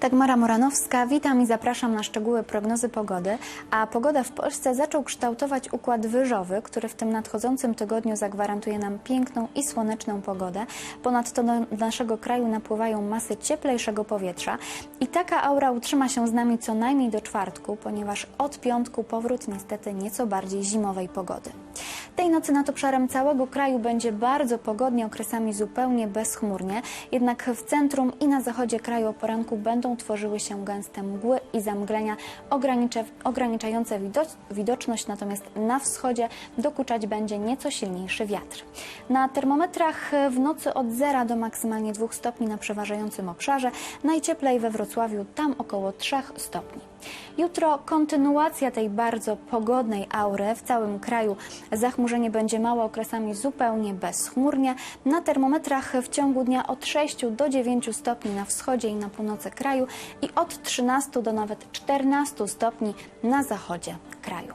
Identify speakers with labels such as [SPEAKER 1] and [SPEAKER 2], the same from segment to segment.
[SPEAKER 1] Dagmara Moranowska, witam i zapraszam na szczegóły prognozy pogody. A pogoda w Polsce zaczął kształtować układ wyżowy, który w tym nadchodzącym tygodniu zagwarantuje nam piękną i słoneczną pogodę. Ponadto do naszego kraju napływają masy cieplejszego powietrza i taka aura utrzyma się z nami co najmniej do czwartku, ponieważ od piątku powrót niestety nieco bardziej zimowej pogody. Tej nocy nad obszarem całego kraju będzie bardzo pogodnie, okresami zupełnie bezchmurnie, jednak w centrum i na zachodzie kraju o poranku będą tworzyły się gęste mgły i zamglenia ograniczające wido- widoczność, natomiast na wschodzie dokuczać będzie nieco silniejszy wiatr. Na termometrach w nocy od 0 do maksymalnie 2 stopni na przeważającym obszarze, najcieplej we Wrocławiu, tam około 3 stopni. Jutro kontynuacja tej bardzo pogodnej aury w całym kraju. Zachmurzenie będzie małe okresami zupełnie bezchmurnie. Na termometrach w ciągu dnia od 6 do 9 stopni na wschodzie i na północy kraju i od 13 do nawet 14 stopni na zachodzie kraju.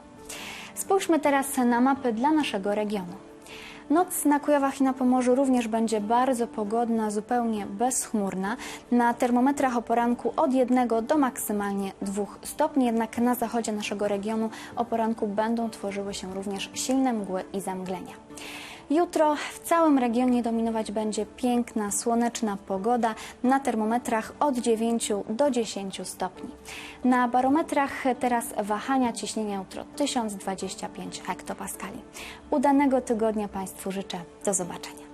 [SPEAKER 1] Spójrzmy teraz na mapy dla naszego regionu. Noc na Kujawach i na Pomorzu również będzie bardzo pogodna, zupełnie bezchmurna. Na termometrach o poranku od 1 do maksymalnie 2 stopni, jednak na zachodzie naszego regionu o poranku będą tworzyły się również silne mgły i zamglenia. Jutro w całym regionie dominować będzie piękna, słoneczna pogoda na termometrach od 9 do 10 stopni. Na barometrach teraz wahania ciśnienia jutro 1025 hektopaskali. Udanego tygodnia Państwu życzę. Do zobaczenia.